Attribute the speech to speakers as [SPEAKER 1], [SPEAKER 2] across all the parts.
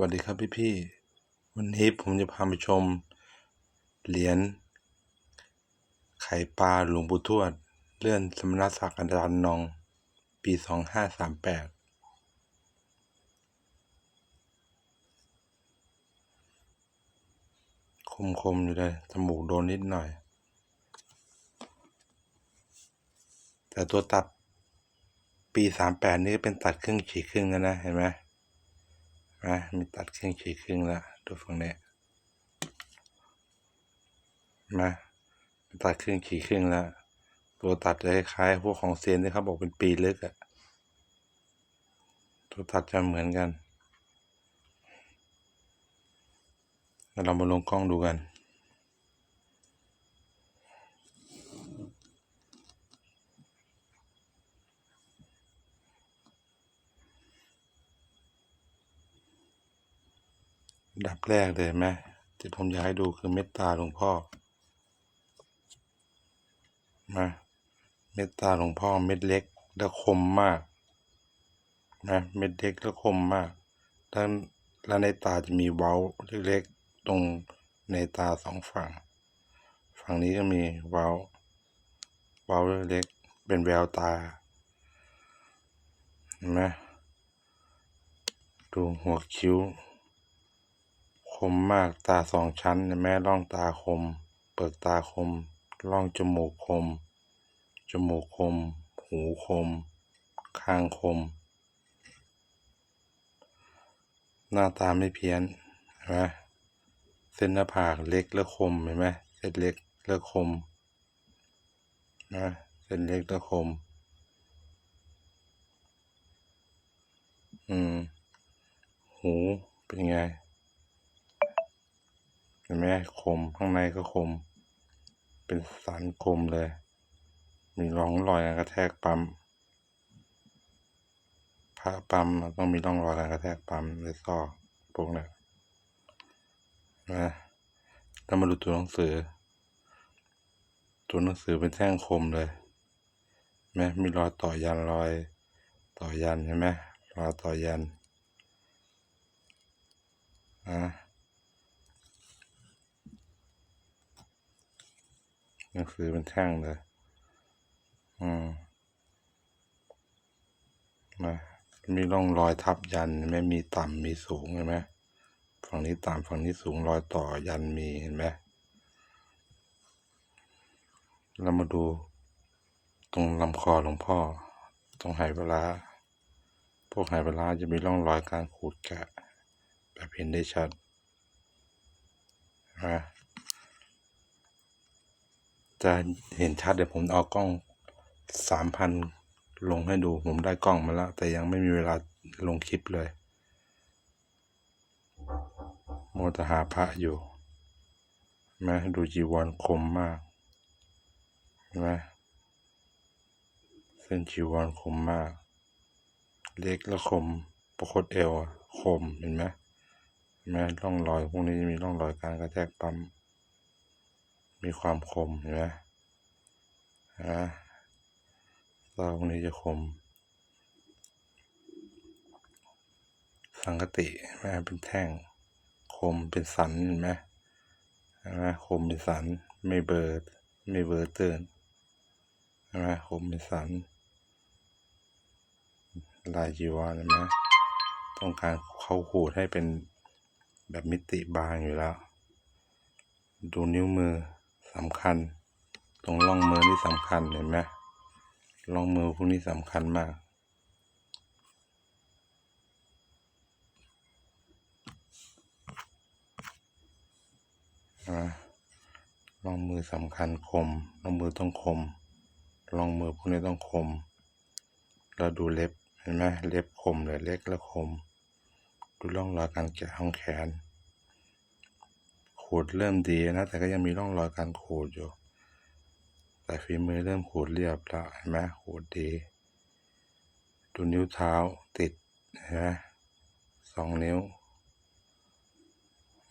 [SPEAKER 1] วัสดีครับพี่พี่ๆ วันนี้ผมจะพาไปชม เหรียญไข่ปลาหลวงปู่ทวด เลื่อนสมณศักดิ์อาจารย์นอง ปีสองห้าสามแปดคมๆ อยู่เลยจมูกโดนนิดหน่อย แต่ตัวตัดปีสามแปดนี่เป็นตัดครึ่งฉีกครึ่งแล้วนะ เห็นไหม นะมีตัดครึ่งฉีกครึ่งแล้วดูฝั่งนี้นะตัดครึ่งขีดครึ่งแล้ว ตัวตัดจะคล้ายๆพวกของเซียนที่เขาบอกเป็นปีลึกอะตัวตัดจะเหมือนกันเรามาลงกล้องดูกัน ดับแรกเลยไหมที่ผมอยากให้ดูคือเมตตาหลวงพ่อนะเมตตาหลวงพ่อเม็ดเล็กและคมมากนะเม็ดเล็กและคมมากด้านและในตาจะมีเว้าเล็กๆตรงในตาสองฝั่ง ฝั่งนี้ก็มีเว้า เว้าเล็กๆเป็นแววตาเห็นไหมดูหัวคิ้ว คมมากตาสองชั้นแม่ร่องตาคม เปิดตาคม ร่องจมูกคม จมูกคม หูคม คางคม หน้าตาไม่เพี้ยนเห็นไหมเส้นหน้าผากเล็กและคมเห็นไหมเส้นเล็กและคมนะเส้นเล็กและคม อืม หูเป็นไง เห็นไหมคมข้างในก็คม เป็นสันคมเลย มีร่องรอยการกระแทกปั๊มพระปั๊มต้องมีร่องรอยการกระแทกปั๊มในซอกพวกนี้นะแล้วมาดูตัวหนังสือ ตัวหนังสือเป็นแท่งคมเลยไหมมีรอยต่อยันรอย ต่อยันใช่ไหมรอยต่อยันอ่า หนังสือเป็นแท่งเลย อืมนะมีร่องรอยทับยันไม่มีต่ำมีสูงเห็นไหมฝั่งนี้ต่ำฝั่งนี้สูงรอยต่อยันมีเห็นไหมเรามาดูตรงลำคอหลวงพ่อ ตรงไหเวลา พวกไหเวลาจะมีร่องรอยการขูดแกะ แบบเห็นได้ชัดนะ จะเห็นชัดเดี๋ยวผมเอากล้องสามพันลงให้ดูผมได้กล้องมาแล้ว แต่ยังไม่มีเวลาลงคลิปเลยโมวแตหาพระอยู่เห็นไหมดูจีวรคมมากเห็นไหมเส้นจีวรคมมาก เล็กและคมประคตเอวคมเห็นไหมเห็นไหมร่องรอยพวกนี้มีร่องรอยการกระแทกปั๊ม มีความคมเห็นไหมฮะตาพวกนี้จะคม สังกติแม่เป็นแท่ง คมเป็นสันเห็นไหมเห็นไหมคมเป็นสัน ไม่เบิด ไม่เบิดเตือนนไหมคมเป็นสัน ลายจีวรเห็นไหมต้องการเข้าขูดให้เป็นแบบมิติบางอยู่แล้ว ดูนิ้วมือ สำคัญ ตรงร่องมือนี่สำคัญเห็นไหมร่องมือพวกนี้สำคัญมาก นะร่องมือสำคัญคมร่องมือต้องคมร่องมือพวกนี้ต้องคม เราดูเล็บเห็นไหมเล็บคมเลยเล็กและคม ดูร่องรอยการแกะห้องแขน ขูดเริ่มดีนะ แต่ก็ยังมีร่องรอยการขูดอยู่ แต่ฝีมือเริ่มขูดเรียบแล้วเห็นไหมขูดดี ดูนิ้วเท้าติดเห็นไหมสองนิ้ว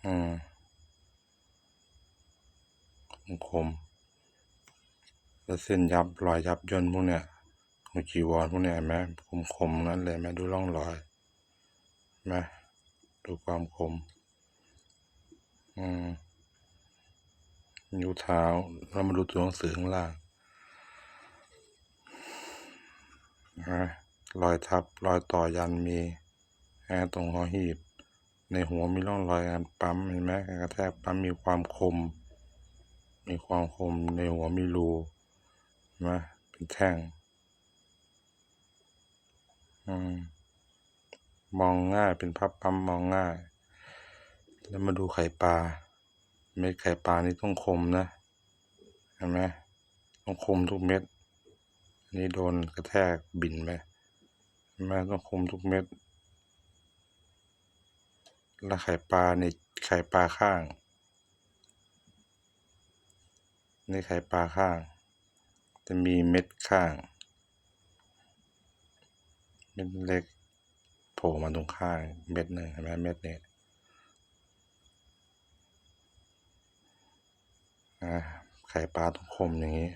[SPEAKER 1] อืมคมแล้วเส้นยับรอยยับย่นพวกเนี้ยของจีวรพวกเนี้ยเห็นไหมคมคมนั้นเลยไหมดูร่องรอยไหมดูความคม อืมนิ้วเท้าแล้วมาดูตัวหนังสือข้างล่างนะรอยทับรอยต่อยันมีแอะตรงหัวหีบ ในหัวมีร่องรอยการปั๊มเห็นไหมการกระแทกปั๊มมีความคม มีความคมในหัวมีรูเห็นไหมเป็นแท่งอืมมองง่ายเป็นพับปั๊มมองง่าย แล้วมาดูไข่ปลา เม็ดไข่ปลานี่ต้องคมนะ เห็นไหมต้องคมทุกเม็ดอันนี้โดนกระแทกบินไปเห็นไหมต้องคมทุกเม็ด แล้วไข่ปลาในไข่ปลาข้างในไข่ปลาข้าง จะมีเม็ดข้าง เม็ดเล็กโผล่มาตรงข้างเม็ดหนึ่งเห็นไหมเม็ดนี้ ไข่ปลาต้องคมอย่างนี้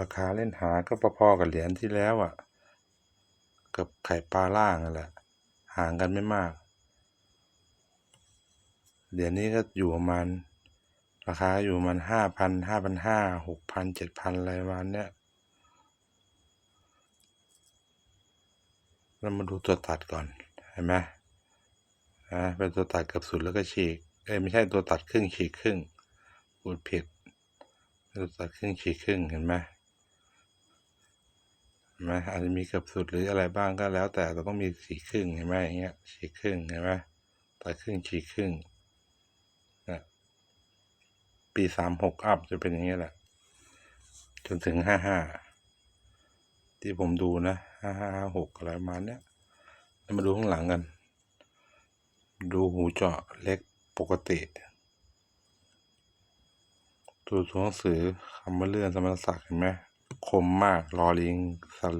[SPEAKER 1] ราคาเล่นหาก็พอๆกับเหรียญที่แล้วอะ กับไข่ปลาล่างนั่นแหละ ห่างกันไม่มาก เหรียญนี้ก็อยู่ประมาณ ราคาอยู่ประมาณห้าพันห้าพันห้าหกพันเจ็ดพันอะไรประมาณเนี้ยเรามาดูตัวตัดก่อน เห็นไหม อ่าเป็นตัวตัดเกับสุดแล้วก็ฉีกเอ้ยไม่ใช่ตัวตัดครึ่งฉีกครึ่งพูดผิดตัวตัดครึ่งฉีกครึ่งเห็นไหมเห็นไหมอาจจะมีเกับสุดหรืออะไรบ้างก็แล้ว แต่เราต้องมีฉีกครึ่งเห็นไหมอย่างเงี้ยฉีกครึ่งเห็นไหมตัดครึ่งฉีกครึ่งนะปีสามหกอัพจะเป็นอย่างเงี้ยแหละ จนถึงห้าห้าที่ผมดูนะห้าห้าหกอะไรประมาณเนี้ยมาดูข้างหลังกัน ดูหูเจาะเล็กปกติ ตัวตัวหนังสือคำว่าเลื่อนสมณศักดิ์เห็นไหมคมมากรอลิงสาร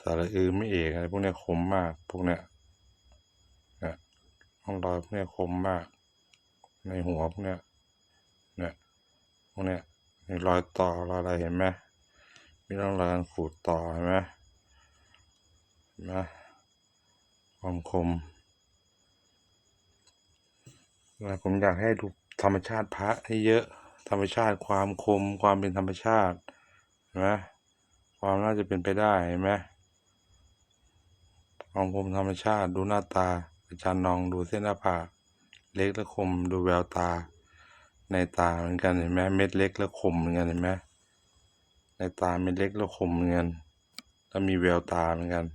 [SPEAKER 1] สารอือไม่เอกอะไรพวกเนี้ยคมมากพวกเนี้ยนี่ยร่องรอยพวกเนี้ยคมมาก ในหัวพวกเนี้ยเนี่ยพวกเนี้ยมีรอยต่อรอยอะไรเห็นไหมมีร่องรอยการขูดต่อเห็นไหมเห็นไหมความคม ผมอยากให้ดูธรรมชาติพระให้เยอะ ธรรมชาติความคมความเป็นธรรมชาติเห็นไหมความน่าจะเป็นไปได้เห็นไหมความคมธรรมชาติดูหน้าตาอาจารย์นองดูเส้นหน้าผากเล็กและคมดูแววตา ในตาเหมือนกันเห็นไหมเม็ดเล็กและคมเหมือนกันเห็นไหมในตาเม็ดเล็กและคมเหมือนกันแล้วมีแววตาเหมือนกัน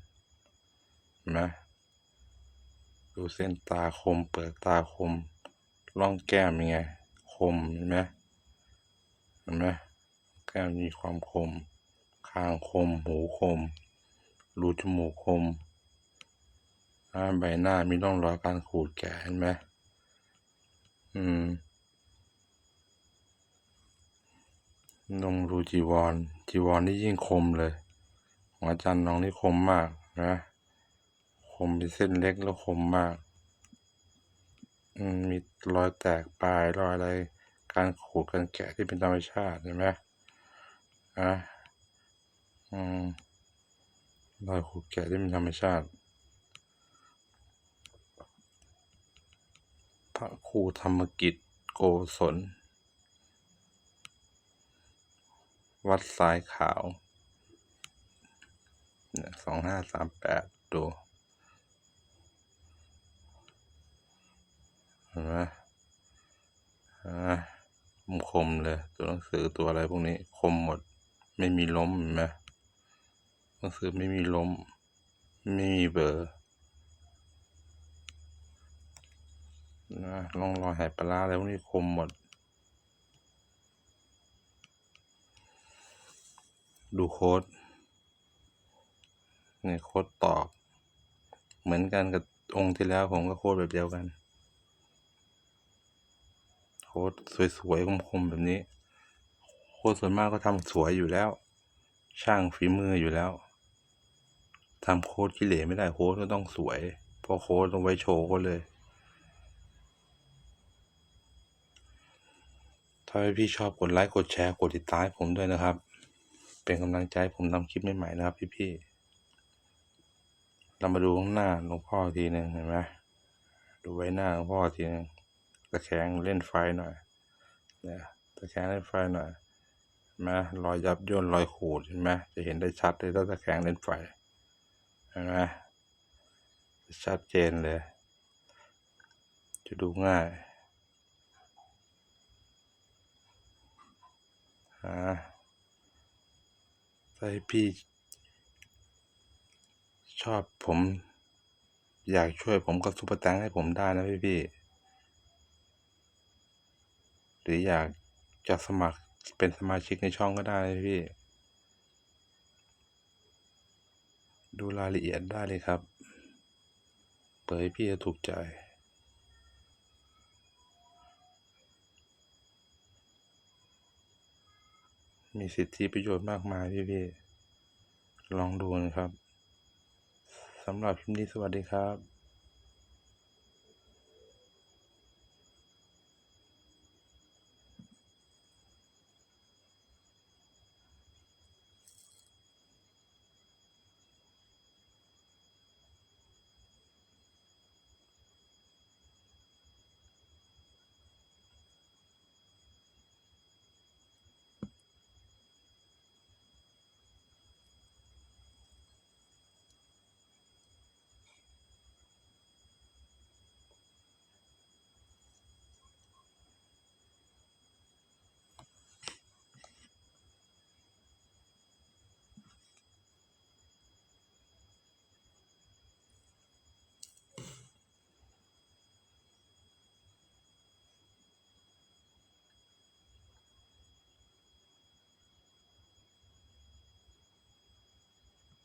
[SPEAKER 1] เห็นไหมดูเส้นตาคมเปลือกตาคม ร่องแก้มยังไง คมเห็นไหมเห็นไหมแก้มมีความคม คางคม หูคม รูจมูกคมอ่าใบหน้ามีร่องรอยการขูดแกะเห็นไหมอืมลองดูจีวร จีวรนี่ยิ่งคมเลย ของอาจารย์น้องนี่คมมากนะ คมเป็นเส้นเล็กแล้วคมมาก มีรอยแตกปลายรอยอะไร การขูดการแกะที่เป็นธรรมชาติเห็นไหมอะอืมรอยขูดแกะที่เป็นธรรมชาติพระครูธรรมกิจโกศล วัดสายขาวสองห้าสามแปดดูเห็นไหมอ่าค มคมเลยตัวหนังสือตัวอะไรพวกนี้คมหมด ไม่มีล้มเห็นไหมหนังสือไม่มีล้ม ไม่มีเบอร์นะร่องรอยหายปลาร้าอะไรพวกนี้คมหมด ดูโค้ดนี่โค้ดตอก เหมือนกันกับองค์ที่แล้วผมก็โค้ดแบบเดียวกัน ค้ดสวยๆคมๆแบบนี้ โค้ดส่วนมากก็ทำสวยอยู่แล้ว ช่างฝีมืออยู่แล้วทำโค้ดกิเลสไม่ได้โค้ดก็ต้องสวยเพราะโค้ดต้องไว้โชว์ก็เลย ถ้าพี่ชอบกดไลค์กดแชร์กดติดตามผมด้วยนะครับ เป็นกำลังใจผมทำคลิปใหม่ๆนะครับพี่ๆเรามาดูข้างหน้าหลวงพ่อทีหนึ่งเห็นไหมดูไว้หน้าหลวงพ่อทีหนึ่งะแคงเล่นไฟหน่อยเนี่ยตะแคงเล่นไฟหน่อยเห็นไหมรอยยับย่นรอยขูดเห็นไหมจะเห็นได้ชัดเลยถ้าตะแคงเล่นไฟเห็นไหมชัดเจนเลย จะดูง่ายอ่าถ้าให้พี่ ชอบผม อยากช่วยผมก็ซุปเปอร์แตงให้ผมได้นะพี่พี่ หรืออยากจะสมัครเป็นสมาชิกในช่องก็ได้พี่ ดูรายละเอียดได้เลยครับ เปิดให้พี่จะถูกใจมีสิทธิประโยชน์มากมายพี่พี่ลองดูนะครับ สำหรับคลิปนี้สวัสดีครับ